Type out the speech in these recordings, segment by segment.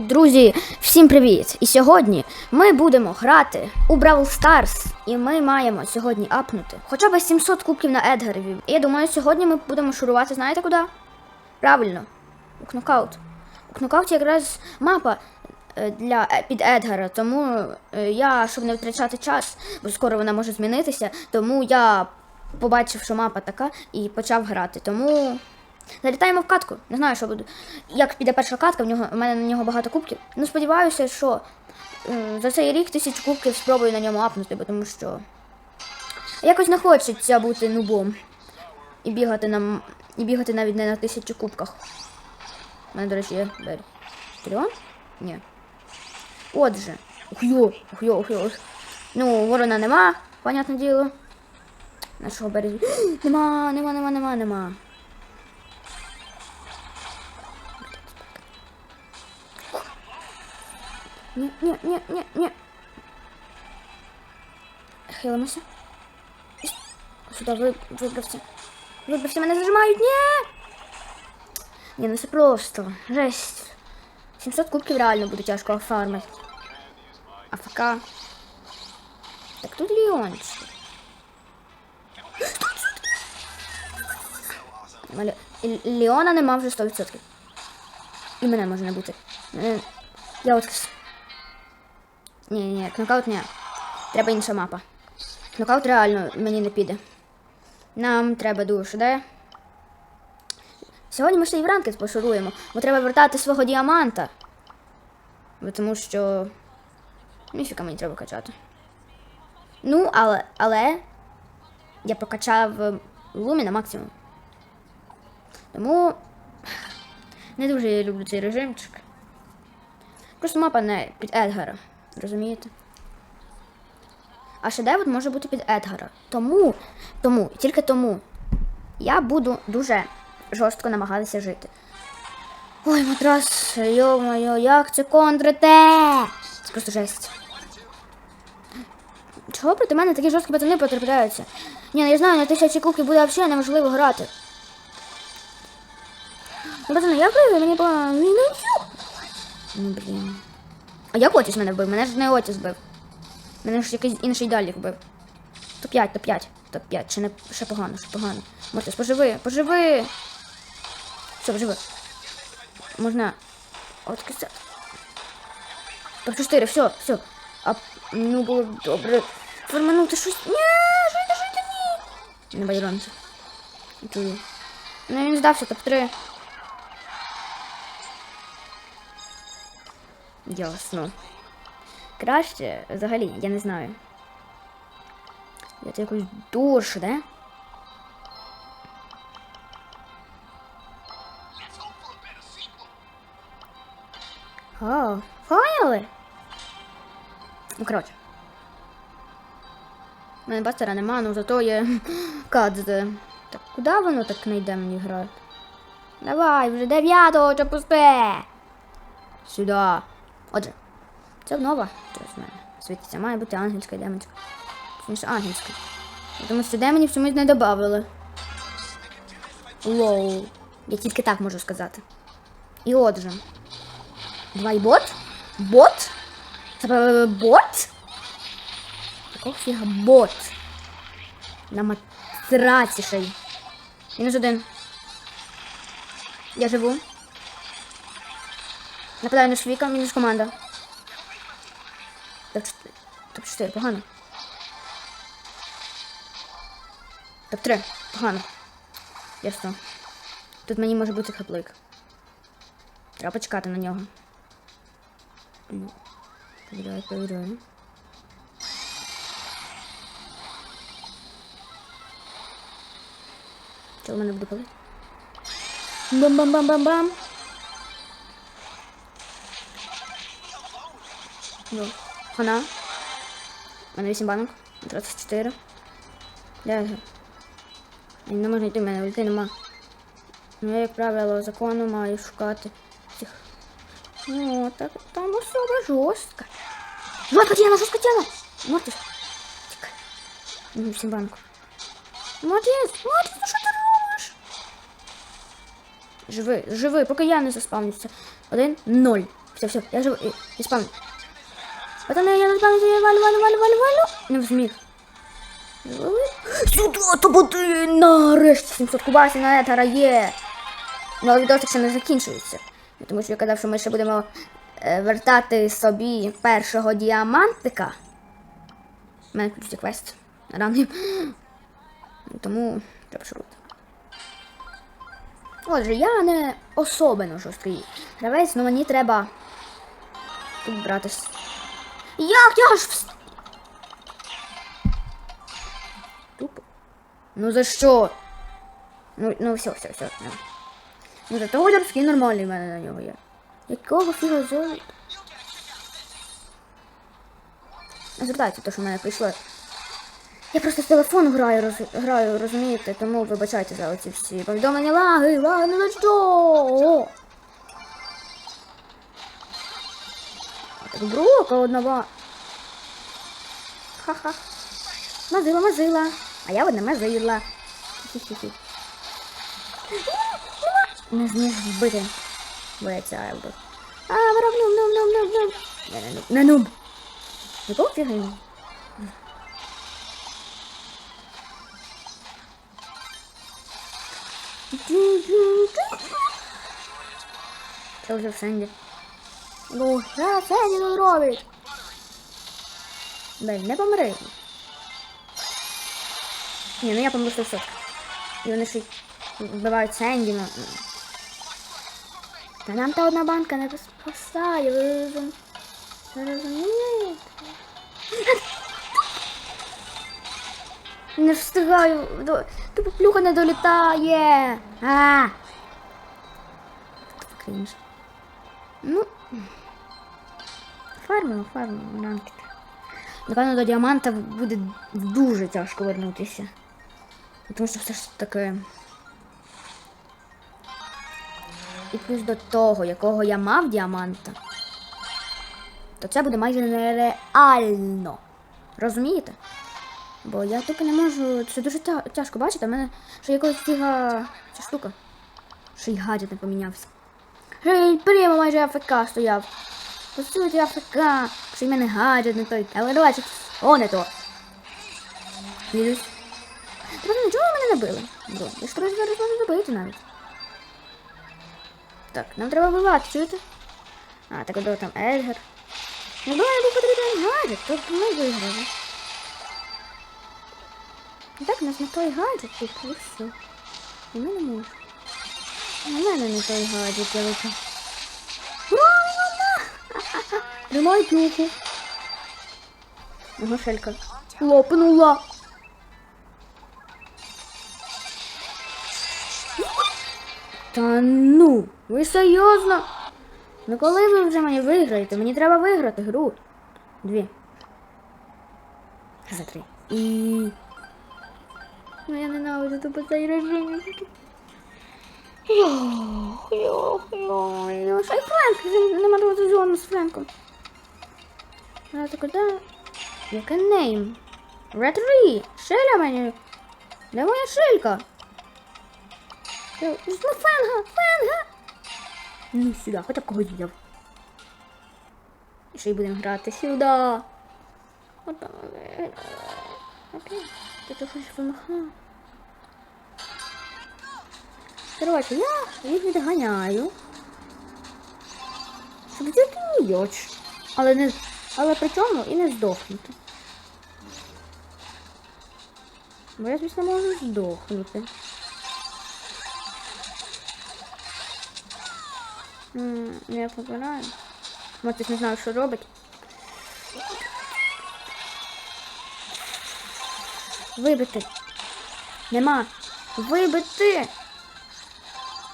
Друзі, всім привіт! І сьогодні ми будемо грати у Brawl Stars. І ми маємо сьогодні апнути хоча б 700 кубків на Едгарові. І я думаю, сьогодні ми будемо шурувати, знаєте куди? Правильно, у кнокаут. У кнокауті якраз мапа е, для е, під Едгара, тому е, я, щоб не втрачати час, бо скоро вона може змінитися, тому я побачив, що мапа така, і почав грати. Тому Залітаємо в катку. Не знаю, що буде. Як піде перша катка, в нього в мене на нього багато кубків. Ну, сподіваюся, що за цей рік тисячу кубків спробую на ньому апнути, бо тому що якось не хочеться бути нубом. І бігати нам. І бігати навіть не на тисячу кубках. У мене, до речі, є Беррі. Тріон? Ні. Отже. Ух йо, ух йо, ух йо. Ну, ворона нема, понятне діло. Нашого Беррі. Нема, нема, нема, нема, нема. Ні, ні, ні, ні, ні. Хилимося. Сюди ви, вибрався. Вибрався, мене зажимають, ні! Ні, ну це просто. Жесть. 700 кубків реально буде тяжко оформити. АФК. Так тут Леончик. Леона нема вже 100%. І мене може не бути. Мене- Я откис. Ні, ні, ні, кнокаут ні. Треба інша мапа. Кнокаут реально мені не піде. Нам треба душ, де? Сьогодні ми ще й в ранки пошуруємо, бо треба вертати свого діаманта. Бо тому що. Міфіка мені треба качати. Ну, але. але. Я прокачав е, лумі на максимум. Тому. Не дуже я люблю цей режимчик. Просто мапа не під Едгара. Розумієте? А шедевр може бути під Едгара. Тому, тому, тільки тому я буду дуже жорстко намагатися жити. Ой, матрас, йо-моє, як це контрите? Це просто жесть. Чого проти мене такі жорсткі пацани потрапляються? Ні, ну я знаю, на тисячі кубків буде взагалі неможливо грати. Ну, я прийду, мені по... Ну, блін. А як Отіс мене вбив? Мене ж не Отіс вбив. Мене ж якийсь інший далі вбив. Топ-5, топ-5, топ-5. Ще не ще погано, ще погано. Мортис, поживи, поживи. Все, поживи. Можна. От кисет. Топ-4, все, все. А ну було б добре. Форманути щось. Ні, жити, жити, ні. Не байронці. Чую. Ну він здався, топ-3. Ясно. Краще, взагалі, я не знаю. Я це якось душу, да? О, файли. Ну, коротше. У мене бастера нема, ну зато є кадзе. Так куди воно так не йде мені грати? Давай, вже дев'ятого чи пусте. Сюди. Отже, це нова. Мене світиться. Має бути ангельська демонська. Точніше, ангельська. Тому що демонів чомусь не додавали. Лоу. Я тільки так можу сказати. І отже. Два і бот? Бот? Е, бот? Якого фіга бот? На матраці ще й. Один. Я живу. Нападаю на швіка, мінус команда. Топ-4, Топ-4, погано. Топ-3, погано. Ясно. Тут мені може бути хаплик. Треба почекати на нього. Ну, Перевіряю, перевіряю. Що в мене буде палити? Бам-бам-бам-бам-бам! Ну, хана. У мене 8 банок. 24. Де я? Мені не можна йти, в мене ульти нема. Ну, я, як правило, закону маю шукати цих. Ну, так там особа жорстка. Жорстка тіла, жорстка тіла! Мортис. Тікай. Ну, 8 банок. Мортис, Мортис, ну що ти робиш? Живи, живи, поки я не заспавнюся. Один, ноль. Все, все, я живу. Я спавню. Пацаны, я на спавню, я валю, валю, валю, валю, валю. Не зміг. Сюди, то буде нарешті 700 кубасів на Едгара є. Ну, але ще не закінчується. Тому що казав, що ми ще будемо е, вертати собі першого діамантика. У мене включиться квест. Ранний. Тому треба шурувати. Отже, я не особливо жорсткий гравець, але мені треба тут братись. Як я ж вс- Тупо. Ну за що? Ну, ну все, все, все. Ну, ну зато Ольдерський нормальний в мене на нього є. Якого фіга золота? Не звертайте те, що в мене прийшло. Я просто з телефону граю, роз... граю, розумієте, тому вибачайте за оці всі повідомлення лаги, лаги, ну за що? А одного. Ха-ха. Мазила, мазила. А я одна мазила. Хі-хі-хі. Не зміг вбити. Бо я ця Елдор. А, ворог, нум, нум, нум, нум, нум. Не, не, нум. Не нум. Якого фіга йому? Це вже в Сенді. Ну, що Сенді тут робить? Дай, не помри. Ні, ну я помру 100%. І вони ще вбивають Сенді, ну. Та нам та одна банка не спасає, ви розумієте? Не встигаю, тупо плюха не долітає. А! Крінж. Ну. Фармимо, фармимо, ранки. Напевно, до діаманта буде дуже тяжко вернутися. Тому що все ж таки. І плюс до того, якого я мав діаманта, то це буде майже нереально. Розумієте? Бо я тупо не можу. Це дуже тяжко бачити, в мене ще якогось фіга ця штука. Ще й гаджет не помінявся. Ще й прямо майже АФК стояв. По суті АФК, що й в мене гаджет не той. Але давайте, о, не то. Їдусь. Правда, нічого мене не били? Ж трохи зараз можу добити навіть. Так, нам треба вбивати, чуєте? А, так от там Едгар. Ну, думаю, був потрібен гаджет, то ми виграли. Так, у нас не той гаджет і все. І ми не можемо. У мене не той гаджет, я випав. Тримай плюху. Ага, шелька. Лопнула. Та ну, ви серйозно? Ну коли ви вже мені виграєте? Мені треба виграти гру. Дві. За три. І. Ну я ненавиджу тупо цей режим. Йох, йох, йох, йох. Ай, Френк, нема сезону з Френком. А так куди? Яке нейм? Ретри! Шеля мені! Де моя шилька? Е, Ну, фенга, фенга! Ну, сюди, хоча б когось взяв. І ще й будемо грати сюди. Отак. Окей. Ти тут хочеш вимахав? Коротше, я їх відганяю. Щоб взяти м'яч. Але не. Але при цьому і не здохнути. Бо я звісно можу здохнути. М, Я побираю. Мотись не знаю, що робить. Вибити. Нема. Вибити.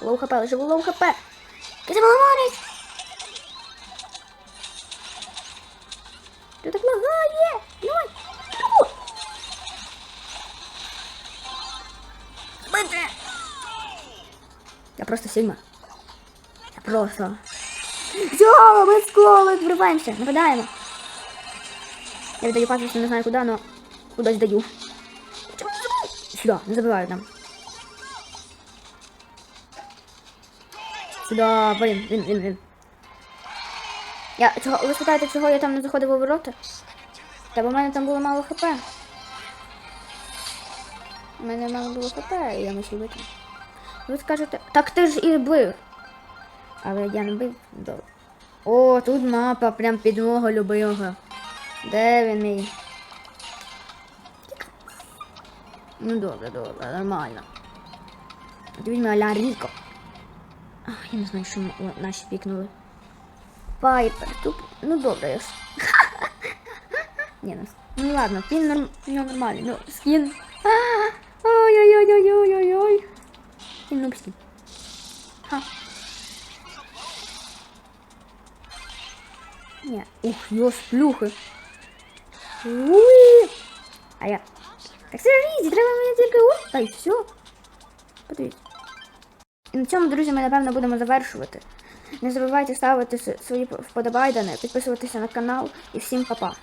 Лоу хп, лише лоу хп. Ти молодець. Просто сильна. Я просто. Все, ми склали, вриваємося, нападаємо. Я віддаю пас, не знаю куди, но кудись даю. Сюда, не забиваю там. Сюда, блин, блин, блин, блин. Я чого. Ви спитаєте, чого я там не заходив у ворота? Та бо в мене там було мало хп. У мене мало було хп, і я мусив бити. Ви скажете, так ти ж і бив. Але я не бив добре. О, тут мапа прям під мого любимого. Де він мій? Ну добре, добре, нормально. Візьми Аля Ріко. А, я не знаю, що наші пікнули. Пайпер, тут. Ну добре, я ж. Ні, ну, ну ладно, він норм... нормальний, ну скін. Ой-ой-ой-ой-ой-ой. Він нубський. Ха. Ні. Ух, його сплюхи. Уй. А я. Так ж треба мені тільки ух, та й все. Подивіться. І на цьому, друзі, ми напевно будемо завершувати. Не забувайте ставити свої вподобайдани, підписуватися на канал і всім па-па.